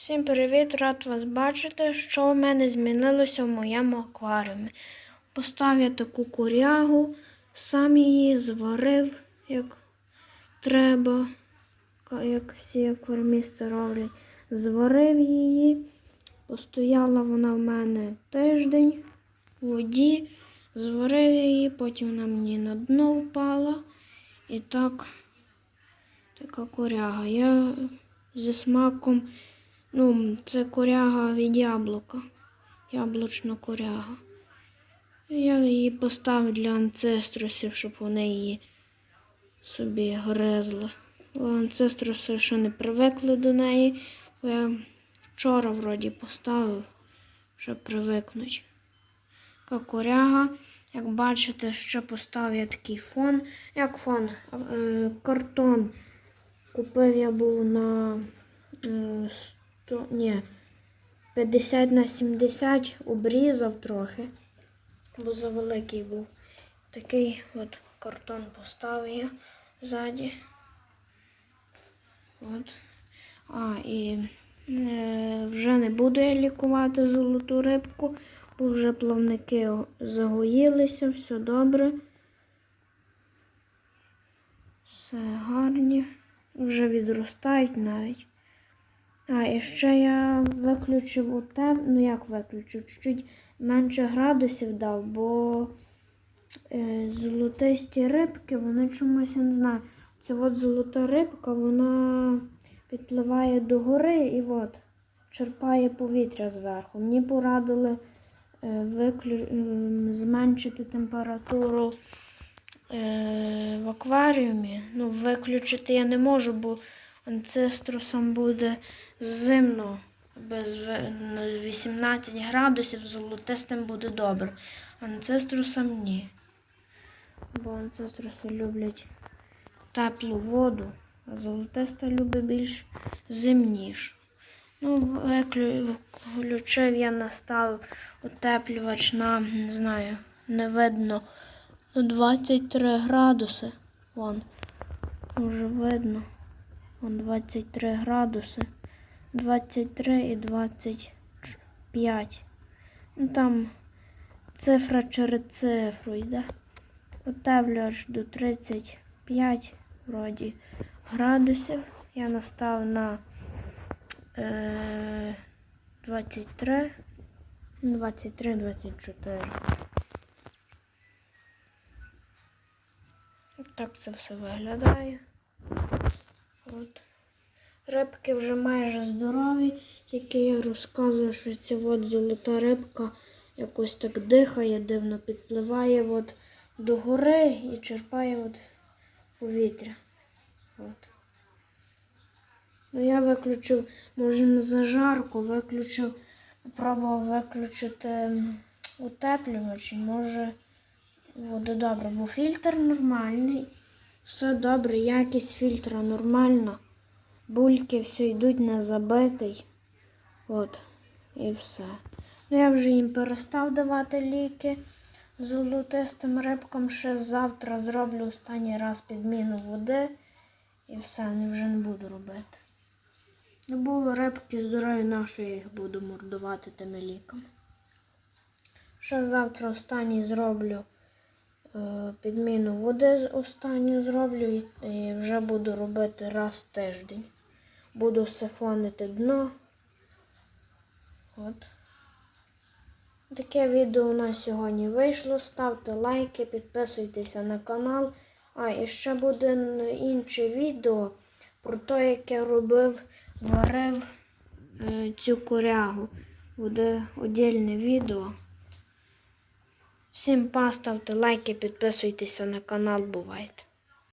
Всім привіт, рад вас бачити, що в мене змінилося в моєму акваріумі. Постав я таку корягу, сам її зварив, як треба, як всі акваріумісти роблять. Зварив її, постояла вона в мене тиждень у воді, зварив її, потім вона мені на дно впала. І так, така коряга. Я зі смаком. Ну, це коряга від яблука. Яблучна коряга. Я її поставив для анцеструсів, щоб вони її собі гризли. Але анцеструси ще не привикли до неї. бо Я вчора вроді поставив, щоб привикнуть. Коряга. Як бачите, ще поставив я такий фон. Як фон? Е, картон. Купив я був на е, 100, ні, 50 на 70 обрізав трохи, бо завеликий був. Такий от картон поставив я ззаді. От. А, і е, вже не буду я лікувати золоту рибку, бо вже плавники загоїлися, все добре. Все гарні. Вже відростають навіть. А, і ще я виключив у тем, ну як виключив, чуть-чуть менше градусів дав, бо е, золотисті рибки, вони чомусь, я не знаю, це от золота рибка, вона підпливає до гори і от черпає повітря зверху. Мені порадили е, виклю... ем, зменшити температуру е, в акваріумі. Ну, виключити я не можу, бо анцеструсам буде зимно без ви- ну, 18 градусів, золотистим буде добре. Анцеструсам ні. Бо анцеструси люблять теплу воду, а золотиста любить більш зимнішу. Ну, включив я наставив утеплювач на, не знаю, не видно, 23 градуси. Вон, вже видно. Вон 23 градуси. 23 і 25. Ну там цифра через цифру йде. Утеплювач до 35 вроді градусів. Я настав на е, 23, 23, 24. Так це все виглядає. От. Рибки вже майже здорові, які я розказую, що ця от золота рибка якось так дихає, дивно підпливає от до гори і черпає от повітря. От. Ну, я виключив, може не зажарку, виключив, пробував виключити утеплювач, і може буде добре, бо фільтр нормальний. Все добре, якість фільтра нормальна. Бульки все йдуть не забитий. От, і все. Ну, я вже їм перестав давати ліки золотистим рибкам. Ще завтра зроблю останній раз підміну води. І все, не вже не буду робити. Не було рибки здорові наші, я їх буду мордувати тими ліками. Ще завтра останній зроблю е, підміну води останню зроблю і, і вже буду робити раз в тиждень. Буду сифонити дно. От. Таке відео у нас сьогодні вийшло. Ставте лайки, підписуйтеся на канал. А, і ще буде інше відео про те, як я робив, варив е, цю корягу. Буде отдільне відео. Всім па, ставте лайки, підписуйтеся на канал, бувайте.